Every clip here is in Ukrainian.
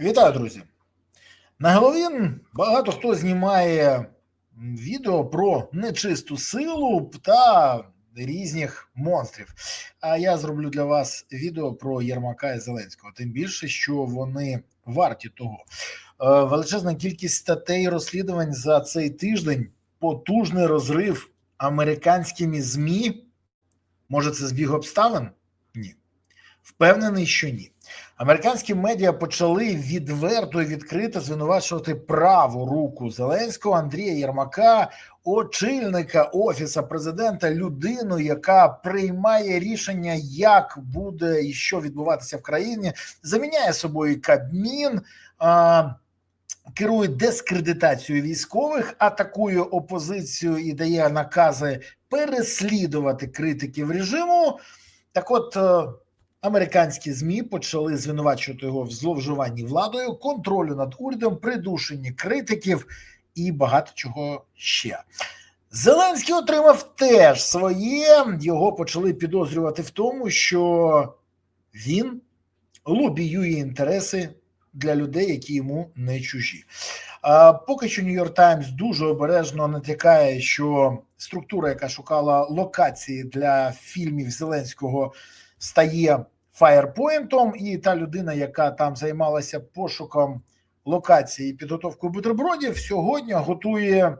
Вітаю, друзі! На Геловін багато хто знімає відео про нечисту силу та різних монстрів. А я зроблю для вас відео про Єрмака і Зеленського. Тим більше, що вони варті того. Е, Величезна кількість статей розслідувань за цей тиждень, потужний розрив американськими ЗМІ. Може, це збіг обставин? Ні. Впевнений, що ні. Американські медіа почали відверто і відкрито звинувачувати праву руку Зеленського Андрія Єрмака, очільника офіса президента, людину, яка приймає рішення, як буде і що відбуватися в країні, заміняє собою Кабмін. А, Керує дискредитацією військових, атакує опозицію і дає накази переслідувати критиків режиму. Так, от е, американські змі почали звинувачувати його в зловживанні владою, контролю над урядом, придушенні критиків і багато чого ще. Зеленський отримав теж своє. Його почали підозрювати в тому, що він лобіює інтереси для людей, які йому не чужі. А поки що Нью-Йорк Таймс дуже обережно натякає, що структура, яка шукала локації для фільмів Зеленського, стає фаєрпоінтом, і та людина, яка там займалася пошуком локації підготовкою бутербродів, сьогодні готує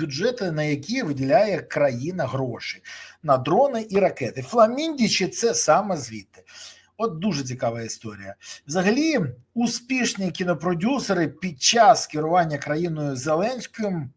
бюджети, на які виділяє країна гроші на дрони і ракети. Фламіндічі це саме звідти. От дуже цікава історія. Взагалі, успішні кінопродюсери під час керування країною Зеленським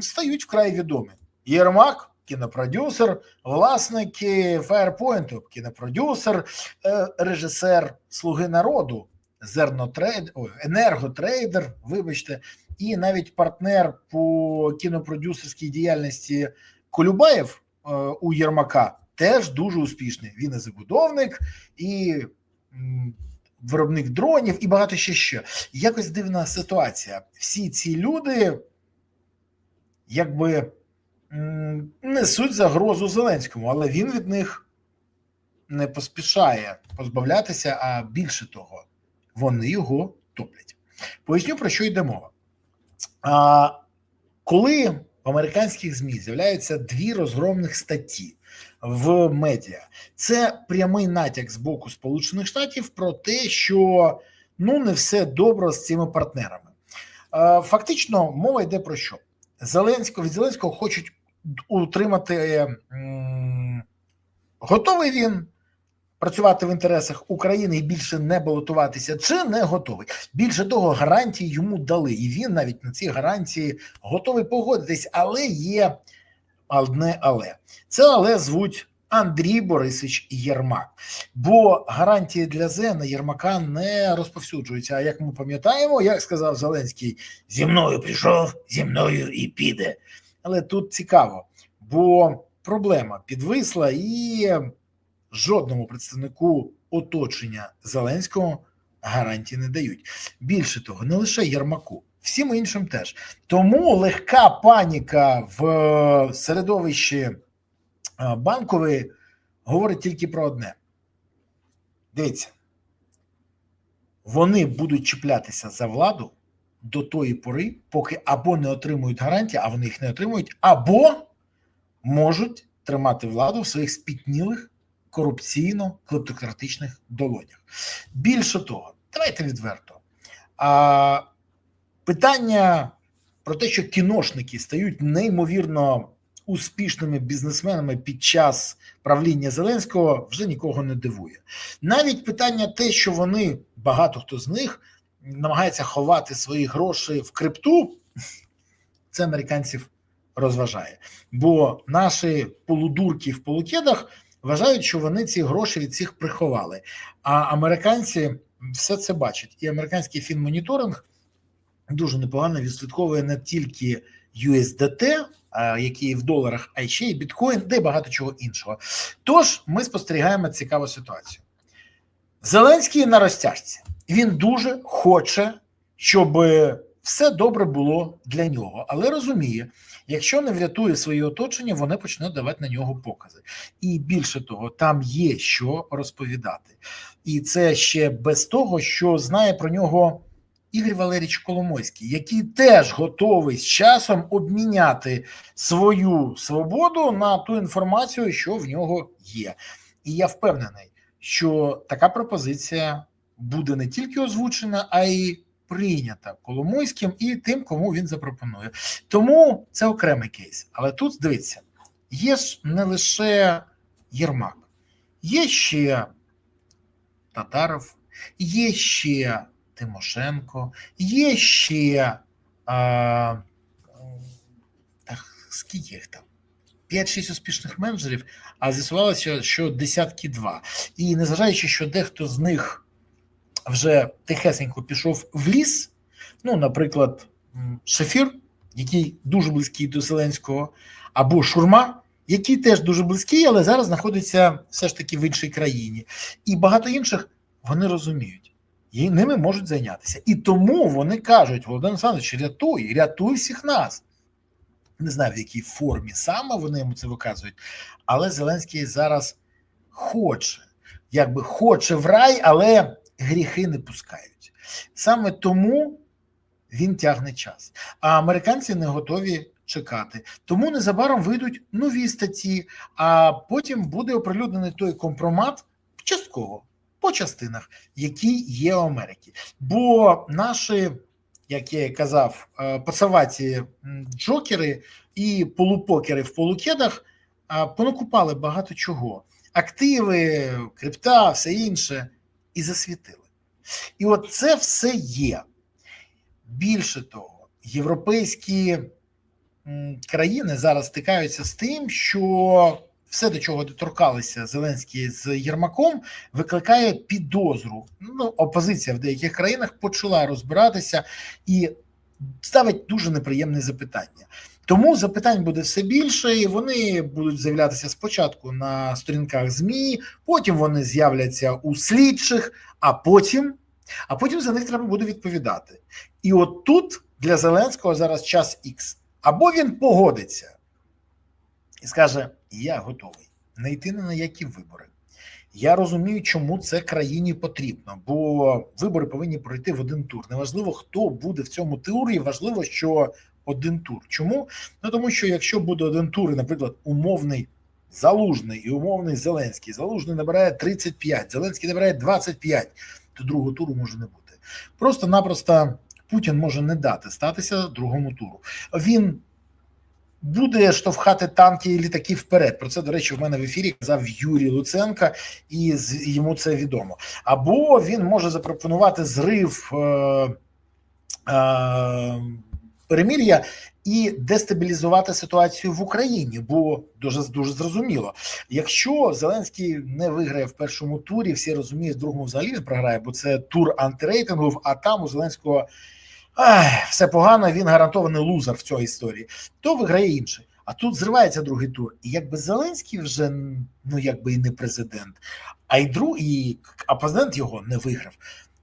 стають вкрай відомі. Єрмак, кінопродюсер, власники Firepoint, кінопродюсер, е, режисер Слуги народу, зернотрейд, ой, енерготрейдер, вибачте, і навіть партнер по кінопродюсерській діяльності Колюбаєв е, у Єрмака теж дуже успішний. Він і забудовник, і виробник дронів, і багато ще що. Якось дивна ситуація. Всі ці люди, якби несуть загрозу Зеленському, але він від них не поспішає позбавлятися, а більше того, вони його топлять. Поясню про що йде мова. А, коли в американських ЗМІ з'являються дві розгромних статті в медіа, це прямий натяк з боку Сполучених Штатів про те, що ну не все добре з цими партнерами. Фактично, мова йде про що? Зеленського від Зеленського хочуть утримати готовий він працювати в інтересах України і більше не балотуватися, чи не готовий. Більше того, гарантії йому дали, і він навіть на ці гарантії готовий погодитись, але є одне але це але звуть Андрій Борисович Єрмак. Бо гарантії для Зена Єрмака не розповсюджуються. А як ми пам'ятаємо, як сказав Зеленський, зі мною прийшов, зі мною і піде. Але тут цікаво, бо проблема підвисла і жодному представнику оточення Зеленського гарантії не дають. Більше того, не лише Єрмаку, всім іншим теж. Тому легка паніка в середовищі е, банкової говорить тільки про одне. Дивіться, вони будуть чіплятися за владу до тої пори, поки або не отримують гарантії, а вони їх не отримують, або можуть тримати владу в своїх спітнілих корупційно-клептократичних долонях. Більше того, давайте відверто. А, Питання про те, що кіношники стають неймовірно успішними бізнесменами під час правління Зеленського, вже нікого не дивує. Навіть питання те, що вони, багато хто з них, намагається ховати свої гроші в крипту, це американців розважає. Бо наші полудурки в полукедах вважають, що вони ці гроші від цих приховали. А американці все це бачать. І американський фінмоніторинг дуже непогано відслідковує не тільки USDT, який в доларах, а ще й біткоін, де багато чого іншого. Тож ми спостерігаємо цікаву ситуацію. Зеленський на розтяжці. Він дуже хоче, щоб все добре було для нього, але розуміє, якщо не врятує своє оточення, вони почнуть давати на нього покази. І більше того, там є що розповідати. І це ще без того, що знає про нього Ігор Валерійович Коломойський, який теж готовий з часом обміняти свою свободу на ту інформацію, що в нього є. І я впевнений, що така пропозиція буде не тільки озвучена, а й прийнята Коломойським і тим, кому він запропонує. Тому це окремий кейс. Але тут дивіться, є ж не лише Єрмак, є ще Татаров, є ще Тимошенко, є ще а, скільки їх там? 5-6 успішних менеджерів, а з'ясувалося, що десятки два. І незважаючи, що дехто з них вже тихесенько пішов в ліс, ну, наприклад, Шефір, який дуже близький до Зеленського, або Шурма, який теж дуже близький, але зараз знаходиться все ж таки в іншій країні. І багато інших вони розуміють, і ними можуть зайнятися. І тому вони кажуть: Володимир Олександрович, рятуй, рятуй всіх нас. Не знаю, в якій формі саме вони йому це виказують, але Зеленський зараз хоче, якби хоче в рай, але гріхи не пускають. Саме тому він тягне час. А американці не готові чекати. Тому незабаром вийдуть нові статті, а потім буде оприлюднений той компромат частково по частинах, які є у Америки. Бо наші, як я і казав, пасаваті джокери і полупокери в полукедах понакупали багато чого. Активи, крипта, все інше, і засвітили. І от це все є. Більше того, європейські країни зараз стикаються з тим, що все, до чого доторкалися Зеленський з Єрмаком, викликає підозру. Ну, опозиція в деяких країнах почала розбиратися і ставить дуже неприємне запитання. Тому запитань буде все більше, і вони будуть з'являтися спочатку на сторінках ЗМІ, потім вони з'являться у слідчих, а потім, а потім за них треба буде відповідати. І от тут для Зеленського зараз час Х. Або він погодиться і скаже: Я готовий не йти на ніякі вибори. Я розумію, чому це країні потрібно, бо вибори повинні пройти в один тур. Неважливо, хто буде в цьому турі, важливо, що один тур. Чому? Ну тому що якщо буде один тур, наприклад, умовний залужний і умовний Зеленський, залужний набирає 35, Зеленський набирає 25, то другого туру може не бути. Просто-напросто Путін може не дати статися другому туру. Він буде штовхати танки і літаки вперед. Про це, до речі, в мене в ефірі казав Юрій Луценка, і йому це відомо. Або він може запропонувати зрив. Е, е, Перемір'я і дестабілізувати ситуацію в Україні, бо дуже дуже зрозуміло, якщо Зеленський не виграє в першому турі, всі розуміють, в другому взагалі не програє, бо це тур антирейтингів, а там у Зеленського ах, все погано. Він гарантований лузер в цій історії. То виграє інший. А тут зривається другий тур. І якби Зеленський вже ну якби і не президент, а й друг, і його не виграв.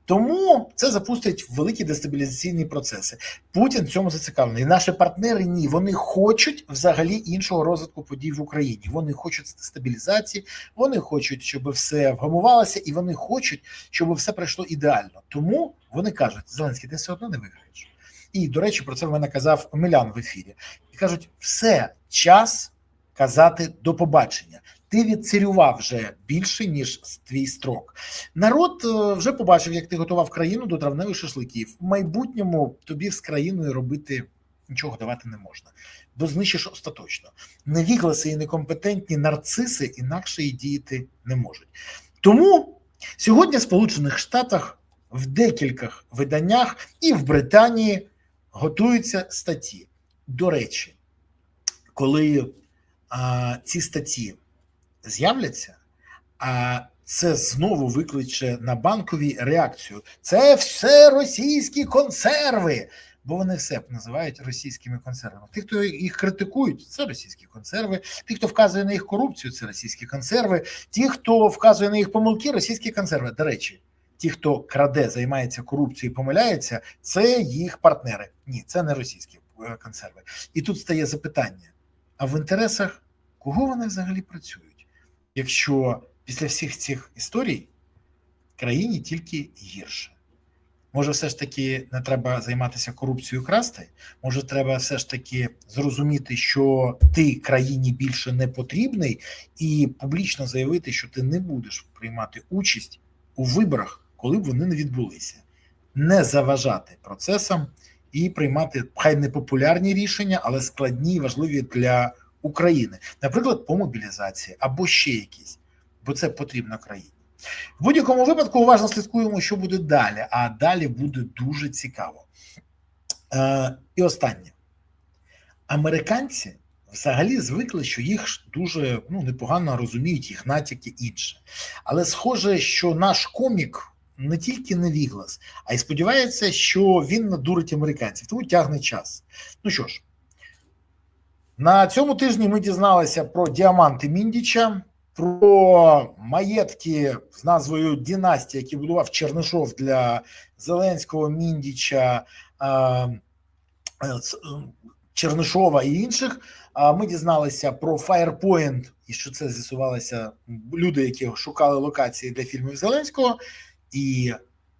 Тому це запустить великі дестабілізаційні процеси. Путін цьому зацікавлений. Наші партнери ні. Вони хочуть взагалі іншого розвитку подій в Україні. Вони хочуть стабілізації, вони хочуть, щоб все вгамувалося, і вони хочуть, щоб все пройшло ідеально. Тому вони кажуть: Зеленський, ти все одно не виграєш. І до речі, про це в мене казав Милян в ефірі. І кажуть: все час казати до побачення ти відцарював вже більше ніж твій строк. Народ е, вже побачив, як ти готував країну до травневих шашликів. В майбутньому тобі з країною робити нічого давати не можна, бо знищиш остаточно. Невігласи і некомпетентні нарциси інакше і діяти не можуть. Тому сьогодні в Сполучених Штатах в декількох виданнях і в Британії готуються статті. До речі, коли а, ці статті з'являться, а це знову викличе на банковій реакцію. Це все російські консерви. Бо вони все називають російськими консервами. Ті, хто їх критикують, це російські консерви. Ті, хто вказує на їх корупцію, це російські консерви. Ті, хто вказує на їх помилки, російські консерви. До речі, ті, хто краде, займається корупцією, і помиляється, це їх партнери. Ні, це не російські е, консерви. І тут стає запитання: а в інтересах кого вони взагалі працюють? Якщо після всіх цих історій країні тільки гірше. Може, все ж таки не треба займатися корупцією красти? Може, треба все ж таки зрозуміти, що ти країні більше не потрібний, і публічно заявити, що ти не будеш приймати участь у виборах, коли б вони не відбулися, не заважати процесам і приймати хай не популярні рішення, але складні і важливі для України, наприклад, по мобілізації або ще якісь, бо це потрібно країні. В будь-якому випадку уважно слідкуємо, що буде далі. А далі буде дуже цікаво. Е, І останнє. Американці взагалі звикли, що їх дуже ну, непогано розуміють їх натяки інше. Але схоже, що наш комік не тільки не віглас, а й сподівається, що він надурить американців, тому тягне час. Ну що ж, на цьому тижні ми дізналися про діаманти Міндіча, про маєтки з назвою Дінастія, які будував Чернишов для Зеленського, Міндіча, Чернишова і інших. Ми дізналися про Firepoint, і що це з'ясувалося люди, які шукали локації для фільмів Зеленського. І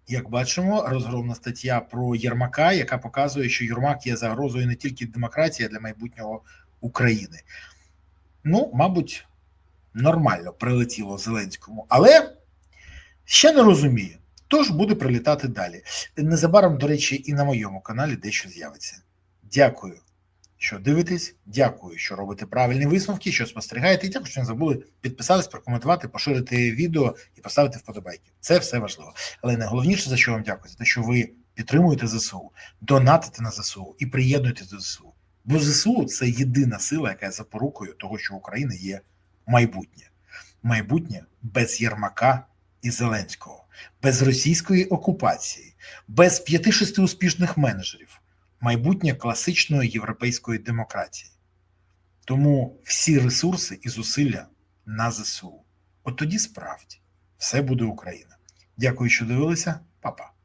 як бачимо, розгромна стаття про Єрмака, яка показує, що Єрмак є загрозою не тільки демократії, а для майбутнього України. Ну, мабуть, нормально прилетіло Зеленському, але ще не розумію. Тож буде прилітати далі. Незабаром, до речі, і на моєму каналі дещо з'явиться. Дякую, що дивитесь. Дякую, що робите правильні висновки, що спостерігаєте. І також що не забули підписатись, прокоментувати, поширити відео і поставити вподобайки. Це все важливо. Але найголовніше, за що вам дякую, за те, що ви підтримуєте ЗСУ, донатите на ЗСУ і приєднуєтесь до ЗСУ. Бо ЗСУ це єдина сила, яка є запорукою того, що в України є майбутнє. Майбутнє без Єрмака і Зеленського, без російської окупації, без п'яти-шести успішних менеджерів, майбутнє класичної європейської демократії. Тому всі ресурси і зусилля на ЗСУ. От тоді справді все буде Україна. Дякую, що дивилися, Па-па.